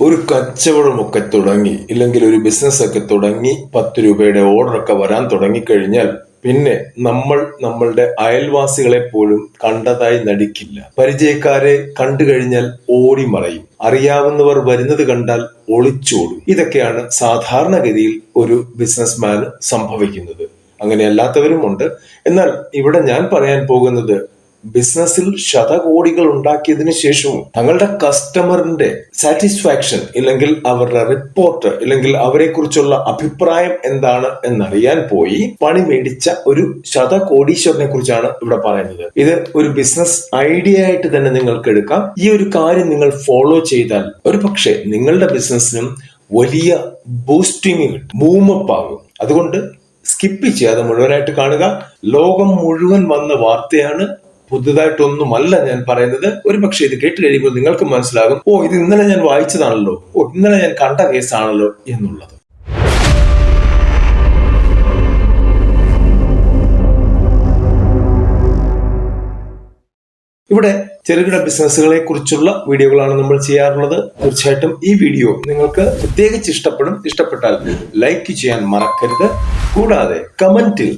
ഒരു കച്ചവടമൊക്കെ തുടങ്ങി ഇല്ലെങ്കിൽ ഒരു ബിസിനസ് ഒക്കെ തുടങ്ങി പത്ത് രൂപയുടെ ഓർഡറൊക്കെ വരാൻ തുടങ്ങിക്കഴിഞ്ഞാൽ പിന്നെ നമ്മൾ നമ്മളുടെ അയൽവാസികളെ പോലും കണ്ടതായി നടിക്കില്ല. പരിചയക്കാരെ കണ്ടു കഴിഞ്ഞാൽ ഓടി മറയും. അറിയാവുന്നവർ വരുന്നത് കണ്ടാൽ ഒളിച്ചോടും. ഇതൊക്കെയാണ് സാധാരണഗതിയിൽ ഒരു ബിസിനസ്മാന് സംഭവിക്കുന്നത്. അങ്ങനെ അല്ലാത്തവരുമുണ്ട് എന്നാൽ ഇവിടെ ഞാൻ പറയാൻ പോകുന്നത് ബിസിനസ്സിൽ ശതകോടികൾ ഉണ്ടാക്കിയതിന് ശേഷവും തങ്ങളുടെ കസ്റ്റമറിന്റെ സാറ്റിസ്ഫാക്ഷൻ ഇല്ലെങ്കിൽ അവരുടെ റിപ്പോർട്ട് ഇല്ലെങ്കിൽ അവരെ കുറിച്ചുള്ള അഭിപ്രായം എന്താണ് എന്നറിയാൻ പോയി പണി മേടിച്ച ഒരു ശതകോടീശ്വരനെ കുറിച്ചാണ് ഇവിടെ പറയുന്നത്. ഇത് ഒരു ബിസിനസ് ഐഡിയ ആയിട്ട് തന്നെ നിങ്ങൾക്ക് എടുക്കാം. ഈ ഒരു കാര്യം നിങ്ങൾ ഫോളോ ചെയ്താൽ ഒരു പക്ഷേ നിങ്ങളുടെ ബിസിനസ്സിനും വലിയ ബൂസ്റ്റിംഗ് കിട്ടും ബൂമപ്പ് ആകും. അതുകൊണ്ട് സ്കിപ്പ് ചെയ്യാതെ മുഴുവനായിട്ട് കാണുക. ലോകം മുഴുവൻ വന്ന വാർത്തയാണ് പുതുതായിട്ടൊന്നുമല്ല ഞാൻ പറയുന്നത്. ഒരു പക്ഷേ ഇത് കേട്ട് കഴിയുമ്പോൾ നിങ്ങൾക്ക് മനസ്സിലാകും ഓ ഇത് ഇന്നലെ ഞാൻ വായിച്ചതാണല്ലോ ഓ ഇന്നലെ ഞാൻ കണ്ട കേസാണല്ലോ എന്നുള്ളത്. ഇവിടെ ചെറുകിട ബിസിനസ്സുകളെ കുറിച്ചുള്ള വീഡിയോകളാണ് നമ്മൾ ചെയ്യാറുള്ളത്. തീർച്ചയായിട്ടും ഈ വീഡിയോ നിങ്ങൾക്ക് പ്രത്യേകിച്ച് ഇഷ്ടപ്പെടും. ഇഷ്ടപ്പെട്ടാൽ ലൈക്ക് ചെയ്യാൻ മറക്കരുത്. കൂടാതെ കമന്റിൽ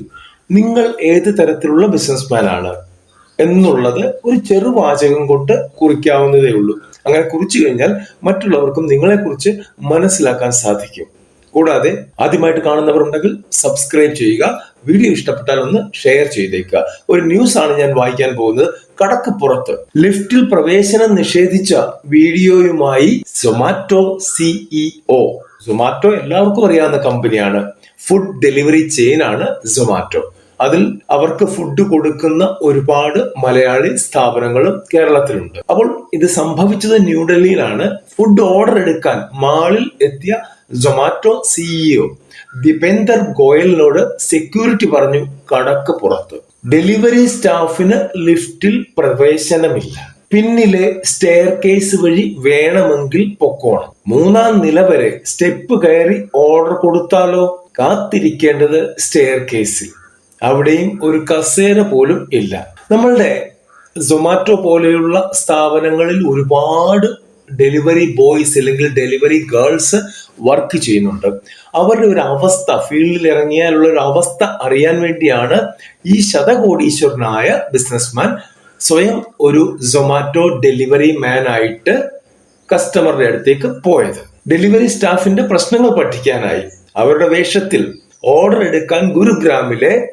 നിങ്ങൾ ഏത് തരത്തിലുള്ള ബിസിനസ്മാൻ ആണ് എന്നുള്ളത് ഒരു ചെറുവാചകം കൊണ്ട് കുറിക്കാവുന്നതേ ഉള്ളൂ. അങ്ങനെ കുറിച്ചു കഴിഞ്ഞാൽ മറ്റുള്ളവർക്കും നിങ്ങളെക്കുറിച്ച് മനസ്സിലാക്കാൻ സാധിക്കും. കൂടാതെ ആദ്യമായിട്ട് കാണുന്നവർ ഉണ്ടെങ്കിൽ സബ്സ്ക്രൈബ് ചെയ്യുക വീഡിയോ ഇഷ്ടപ്പെട്ടാൽ ഒന്ന് ഷെയർ ചെയ്തേക്കുക. ഒരു ന്യൂസ് ആണ് ഞാൻ വായിക്കാൻ പോകുന്നത്. കടക്ക് പുറത്ത് ലിഫ്റ്റിൽ പ്രവേശനം നിഷേധിച്ച വീഡിയോയുമായി സൊമാറ്റോ സിഇഒ സൊമാറ്റോ എല്ലാവർക്കും അറിയാവുന്ന കമ്പനിയാണ് ഫുഡ് ഡെലിവറി ചെയിൻ ആണ് സൊമാറ്റോ അതിൽ അവർക്ക് ഫുഡ് കൊടുക്കുന്ന ഒരുപാട് മലയാളി സ്ഥാപനങ്ങളും കേരളത്തിലുണ്ട്. അപ്പോൾ ഇത് സംഭവിച്ചത് ന്യൂഡൽഹിയിലാണ് ഫുഡ് ഓർഡർ എടുക്കാൻ മാളിൽ എത്തിയ സൊമാറ്റോ സിഇഒ ദീപേന്ദർ ഗോയലിനോട് സെക്യൂരിറ്റി പറഞ്ഞു കടക്ക് പുറത്ത്. ഡെലിവറി സ്റ്റാഫിന് ലിഫ്റ്റിൽ പ്രവേശനമില്ല. പിന്നിലെ സ്റ്റെയർ കേസ് വഴി വേണമെങ്കിൽ പൊക്കോണം. മൂന്നാം നില വരെ സ്റ്റെപ്പ് കയറി ഓർഡർ കൊടുത്താലോ? കാത്തിരിക്കേണ്ടത് സ്റ്റെയർ കേസിൽ അവിടെയും ഒരു കസേര പോലും ഇല്ല. നമ്മളുടെ സൊമാറ്റോ പോലെയുള്ള സ്ഥാപനങ്ങളിൽ ഒരുപാട് ഡെലിവറി ബോയ്സ് അല്ലെങ്കിൽ ഡെലിവറി ഗേൾസ് വർക്ക് ചെയ്യുന്നുണ്ട്. അവരുടെ ഒരു അവസ്ഥ ഫീൽഡിൽ ഇറങ്ങിയാലുള്ള ഒരു അവസ്ഥ അറിയാൻ വേണ്ടിയാണ് ഈ ശതകോടീശ്വരനായ ബിസിനസ്മാൻ സ്വയം ഒരു സൊമാറ്റോ ഡെലിവറി മാൻ ആയിട്ട് കസ്റ്റമറുടെ അടുത്തേക്ക് പോയത്. ഡെലിവറി സ്റ്റാഫിന്റെ പ്രശ്നങ്ങൾ പഠിക്കാനായി അവരുടെ വേഷത്തിൽ ഓർഡർ എടുക്കാൻ ഗുരുഗ്രാമിലെ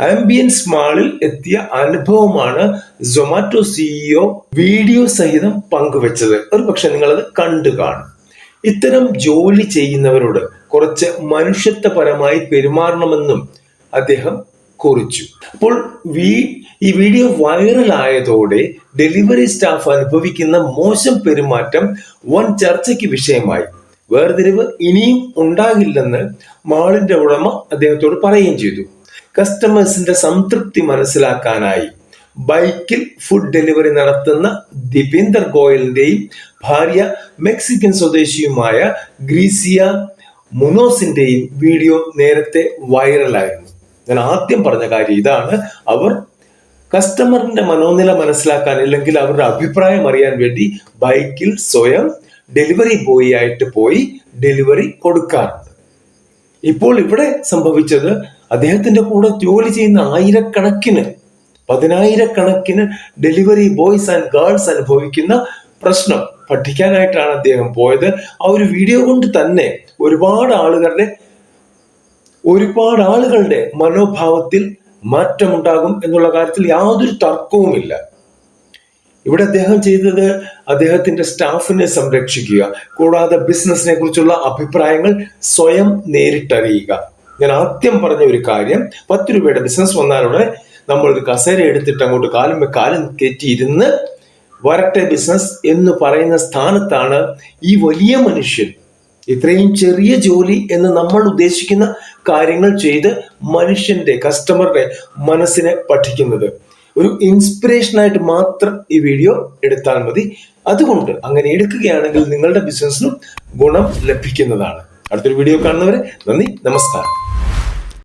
ആംബിയൻസ് മാളിൽ എത്തിയ അനുഭവമാണ് സൊമാറ്റോ സിഇഒ വീഡിയോ സഹിതം പങ്കുവച്ചത്. ഒരു പക്ഷെ നിങ്ങളത് കണ്ടു കാണും. ഇത്തരം ജോലി ചെയ്യുന്നവരോട് കുറച്ച് മനുഷ്യത്വപരമായി പെരുമാറണമെന്നും അദ്ദേഹം കുറിച്ചു. അപ്പോൾ വീ ഈ വീഡിയോ വൈറലായതോടെ ഡെലിവറി സ്റ്റാഫ് അനുഭവിക്കുന്ന മോശം പെരുമാറ്റം വൻ ചർച്ചയ്ക്ക് വിഷയമായി. വേർതിരിവ് ഇനിയും ഉണ്ടാകില്ലെന്ന് മാളിന്റെ ഉടമ അദ്ദേഹത്തോട് പറയുകയും ചെയ്തു. കസ്റ്റമേഴ്സിന്റെ സംതൃപ്തി മനസ്സിലാക്കാനായി ബൈക്കിൽ ഫുഡ് ഡെലിവറി നടത്തുന്ന ദിപീന്ദർ ഗോയലിന്റെയും ഭാര്യ മെക്സിക്കൻ സ്വദേശിയുമായ ഗ്രീസിയ മുനോസിന്റെയും വീഡിയോ നേരത്തെ വൈറലായിരുന്നു. ഞാൻ ആദ്യം പറഞ്ഞ കാര്യം ഇതാണ്. അവർ കസ്റ്റമറിന്റെ മനോനില മനസ്സിലാക്കാൻ അല്ലെങ്കിൽ അവരുടെ അഭിപ്രായം അറിയാൻ വേണ്ടി ബൈക്കിൽ സ്വയം ഡെലിവറി ബോയി ആയിട്ട് പോയി ഡെലിവറി കൊടുക്കാറുണ്ട്. ഇപ്പോൾ ഇവിടെ സംഭവിച്ചത് അദ്ദേഹത്തിന്റെ കൂടെ ജോലി ചെയ്യുന്ന ആയിരക്കണക്കിന് പതിനായിരക്കണക്കിന് ഡെലിവറി ബോയ്സ് ആൻഡ് ഗേൾസ് അനുഭവിക്കുന്ന പ്രശ്നം പഠിക്കാനായിട്ടാണ് അദ്ദേഹം പോയത്. ആ ഒരു വീഡിയോ കൊണ്ട് തന്നെ ഒരുപാട് ആളുകളുടെ ഒരുപാട് ആളുകളുടെ മനോഭാവത്തിൽ മാറ്റമുണ്ടാകും എന്നുള്ള കാര്യത്തിൽ യാതൊരു തർക്കവുമില്ല. ഇവിടെ അദ്ദേഹം ചെയ്തത് അദ്ദേഹത്തിന്റെ സ്റ്റാഫിനെ സംരക്ഷിക്കുക കൂടാതെ ബിസിനസിനെ കുറിച്ചുള്ള അഭിപ്രായങ്ങൾ സ്വയം നേരിട്ടറിയുക. ഞാൻ ആദ്യം പറഞ്ഞ ഒരു കാര്യം പത്ത് രൂപയുടെ ബിസിനസ് വന്നാലുടനെ നമ്മൾ ഒരു കസേര എടുത്തിട്ട് അങ്ങോട്ട് കാലും കാലും കയറ്റി ഇരുന്ന് വരട്ടെ ബിസിനസ് എന്ന് പറയുന്ന സ്ഥാനത്താണ് ഈ വലിയ മനുഷ്യൻ. ഇത്രയും ചെറിയ ജോലി എന്ന് നമ്മൾ ഉദ്ദേശിക്കുന്ന കാര്യങ്ങൾ ചെയ്ത് മനുഷ്യന്റെ കസ്റ്റമറുടെ മനസ്സിനെ പഠിക്കുന്നത്. ഒരു ഇൻസ്പിറേഷൻ ആയിട്ട് മാത്രം ഈ വീഡിയോ എടുത്താൽ മതി. അതുകൊണ്ട് അങ്ങനെ എടുക്കുകയാണെങ്കിൽ നിങ്ങളുടെ ബിസിനസ്സിനും ഗുണം ലഭിക്കുന്നതാണ്. അടുത്തൊരു വീഡിയോ കാണുന്നവരെ നന്ദി നമസ്കാരം.